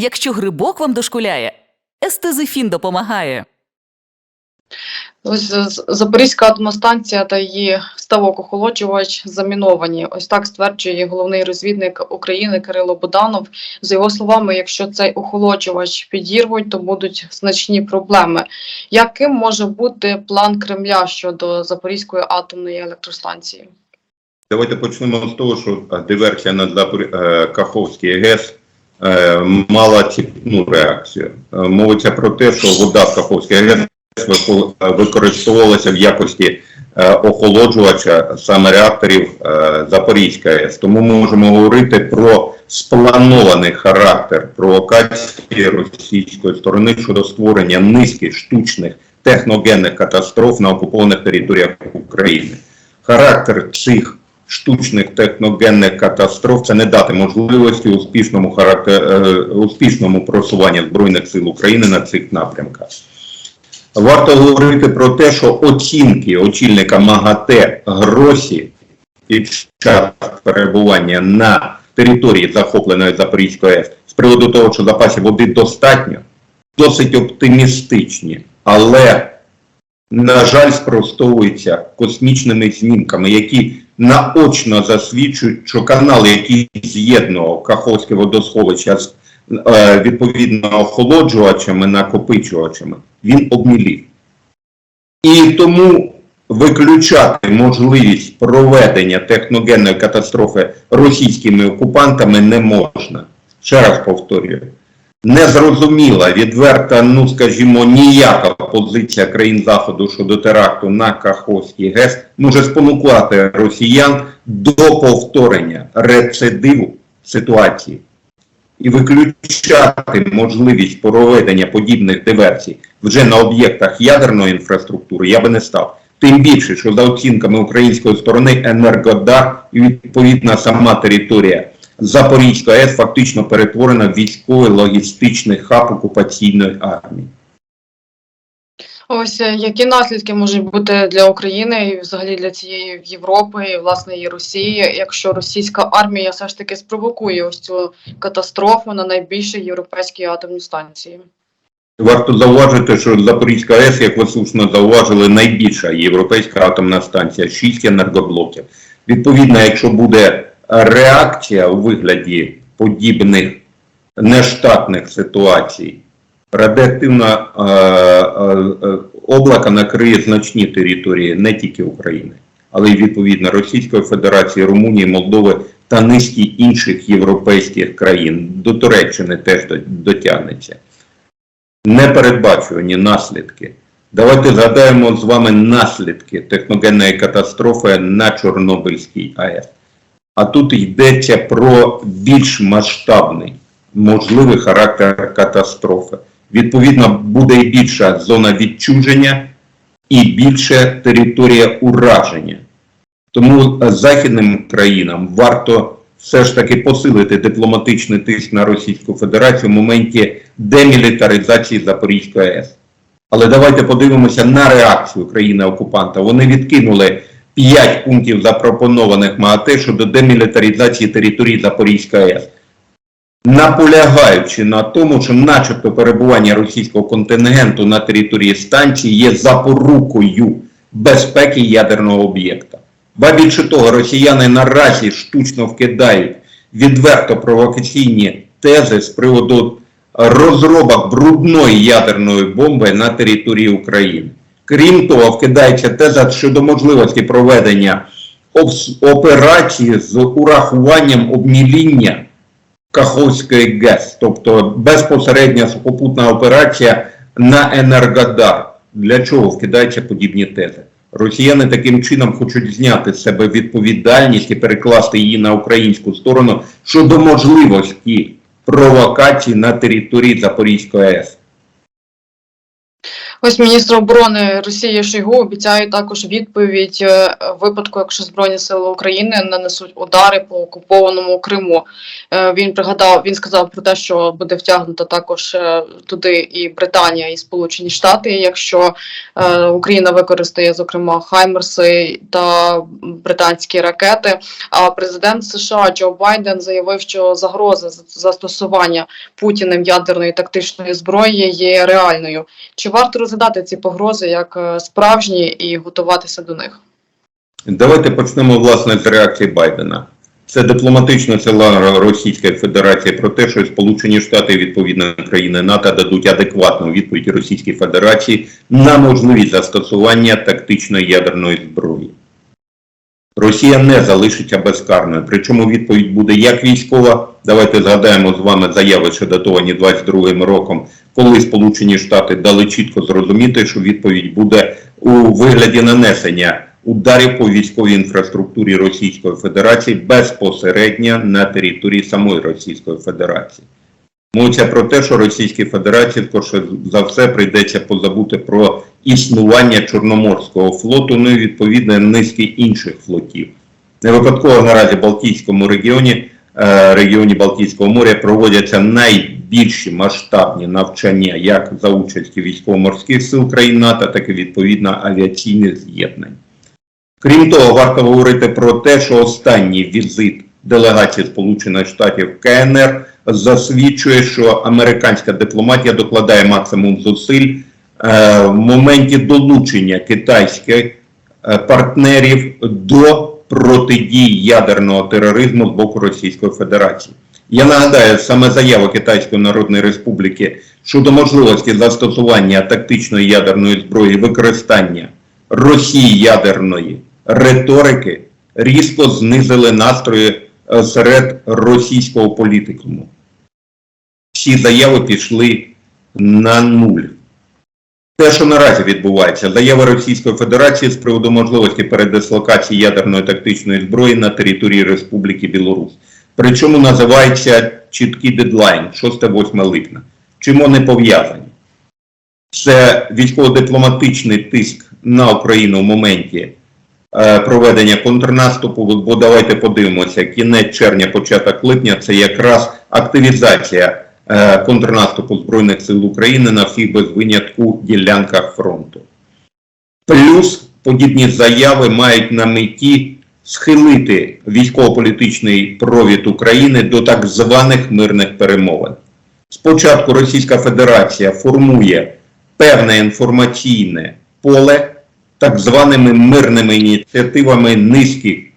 Якщо грибок вам дошкуляє, естезифін допомагає. Ось з- Запорізька атомостанція та її ставок-охолоджувач заміновані. Ось так стверджує головний розвідник України Кирило Буданов. За його словами, якщо цей охолоджувач підірвуть, то будуть значні проблеми. Яким може бути план Кремля щодо Запорізької атомної електростанції? Давайте почнемо з того, що диверсія на Запор... е, ГЕС е, мала ціпну реакцію. Е, Мовиться про те, що вода в Каховській ГЕС е, використовувалася в якості е, охолоджувача саме реакторів е, Запорізької ГЕС. Тому ми можемо говорити про спланований характер провокації російської сторони щодо створення низки штучних техногенних катастроф на окупованих територіях України. Характер цих штучних техногенних катастроф це не дати можливості успішному характер, е, успішному просуванню Збройних сил України на цих напрямках. Варто говорити про те, що оцінки очільника МАГАТЕ Гросі під час перебування на території захопленої Запорізької АЕС з приводу того, що запасів води достатньо, досить оптимістичні, але на жаль, спростовуються космічними знімками, які наочно засвідчують, що канал, який з'єднував Каховське водосховище з е, відповідно охолоджувачами, накопичувачами, він обмілів. І тому виключати можливість проведення техногенної катастрофи російськими окупантами не можна. Ще раз повторюю. Незрозуміла, відверта, ну скажімо, ніяка позиція країн Заходу щодо теракту на Каховський ГЕС може спонукати росіян до повторення рецидиву ситуації і виключати можливість проведення подібних диверсій вже на об'єктах ядерної інфраструктури я би не став. Тим більше, що за оцінками української сторони Енергодар і відповідна сама територія Запорізька АЕС фактично перетворена в військовий логістичний хаб окупаційної армії. Ось е, які наслідки можуть бути для України і взагалі для цієї Європи і власне і Росії, якщо російська армія все ж таки спровокує ось цю катастрофу на найбільшій європейській атомній станції? Варто зауважити, що Запорізька АЕС, як ви слушно зауважили, найбільша європейська атомна станція, 6 енергоблоків. Відповідно, якщо буде реакція у вигляді подібних нештатних ситуацій, радіоактивна е, е, облака накриє значні території не тільки України, але й відповідно Російської Федерації, Румунії, Молдови та низки інших європейських країн. До Туреччини теж до- дотягнеться. Непередбачувані наслідки. Давайте згадаємо з вами наслідки техногенної катастрофи на Чорнобильській АЕС. А тут йдеться про більш масштабний можливий характер катастрофи. Відповідно, буде і більша зона відчуження, і більше територія ураження. Тому е, західним країнам варто все ж таки посилити дипломатичний тиск на Російську Федерацію в моменті демілітаризації Запорізької АЕС. Але давайте подивимося на реакцію країни-окупанта. Вони відкинули 5 пунктів запропонованих МАГАТЕ щодо демілітаризації території Запорізької АЕС. Наполягаючи на тому, що начебто перебування російського контингенту на території станції є запорукою безпеки ядерного об'єкта. Ба більше того, росіяни наразі штучно вкидають відверто провокаційні тези з приводу розробок брудної ядерної бомби на території України. Крім того, вкидається теза щодо можливості проведення операції з урахуванням обміління Каховської ГЕС, тобто безпосередня сухопутна операція на Енергодар. Для чого вкидаються подібні тези? Росіяни таким чином хочуть зняти з себе відповідальність і перекласти її на українську сторону щодо можливості провокацій на території Запорізької АЕС. Ось міністр оборони Росії Шойгу обіцяє також відповідь е, в випадку, якщо Збройні Сили України нанесуть удари по окупованому Криму. Е, Він пригадав, він сказав про те, що буде втягнута також е, туди і Британія, і Сполучені Штати, якщо е, Україна використає зокрема Хаймерси та британські ракети. А президент США Джо Байден заявив, що загроза застосування Путіним ядерної тактичної зброї є реальною. Чи варто розглядати ці погрози як е, справжні і готуватися до них? Давайте почнемо власне з реакції Байдена. Це дипломатична сила Російської Федерації про те, що Сполучені Штати і відповідно країни НАТО дадуть адекватну відповідь Російській Федерації на можливість застосування тактичної ядерної зброї. Росія не залишиться безкарною. Причому відповідь буде як військова. Давайте згадаємо з вами заяви, що датовані 22 роком, коли Сполучені Штати дали чітко зрозуміти, що відповідь буде у вигляді нанесення ударів по військовій інфраструктурі Російської Федерації безпосередньо на території самої Російської Федерації. Мовиться про те, що Російській Федерації скорше за все прийдеться позабути про існування Чорноморського флоту, ну і відповідно низки інших флотів. Не випадково наразі в Балтійському регіоні, е, регіоні Балтійського моря проводяться найбільші масштабні навчання як за участі військово-морських сил країн НАТО, так і відповідно авіаційних з'єднань. Крім того, варто говорити про те, що останній візит делегації Сполучених Штатів КНР засвідчує, що американська дипломатія докладає максимум зусиль е, в моменті долучення китайських е, партнерів до протидії ядерного тероризму з боку Російської Федерації. Я нагадаю, саме заява Китайської Народної Республіки щодо можливості застосування тактичної ядерної зброї, використання Росії ядерної риторики різко знизили настрої е, серед російського політикуму. Всі заяви пішли на нуль. Те, що наразі відбувається, заява Російської Федерації з приводу можливості передислокації ядерної тактичної зброї на території Республіки Білорусь. Причому називається чіткий дедлайн 6-8 липня. Чим вони пов'язані? Це військово-дипломатичний тиск на Україну в моменті е, проведення контрнаступу. Бо давайте подивимося, кінець червня, початок липня це якраз активізація контрнаступу Збройних сил України на всіх без винятку ділянках фронту. Плюс подібні заяви мають на меті схилити військово-політичний провід України до так званих мирних перемовин. Спочатку Російська Федерація формує певне інформаційне поле так званими мирними ініціативами низьких е,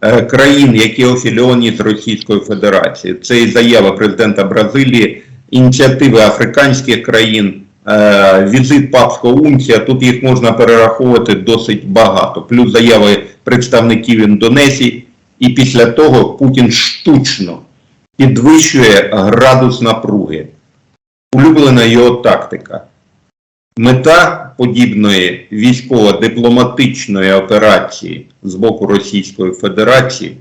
країн, які афіліоні з Російською Федерацією. Це і заява президента Бразилії, ініціативи африканських країн, е, візит папського унція. Тут їх можна перераховувати досить багато. Плюс заяви представників Індонезії. І після того Путін штучно підвищує градус напруги. Улюблена його тактика. Мета подібної військово-дипломатичної операції з боку Російської Федерації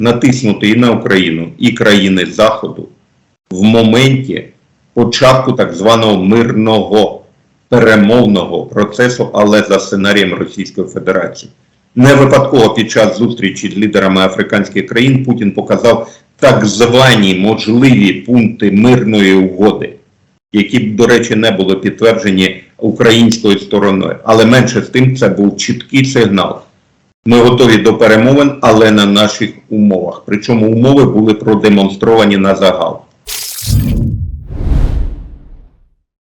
натиснути і на Україну, і країни Заходу в моменті початку так званого мирного перемовного процесу, але за сценарієм Російської Федерації. Не випадково під час зустрічі з лідерами африканських країн Путін показав так звані можливі пункти мирної угоди, які до речі, не були підтверджені українською стороною. Але менше з тим це був чіткий сигнал. Ми готові до перемовин, але на наших умовах. Причому умови були продемонстровані на загал.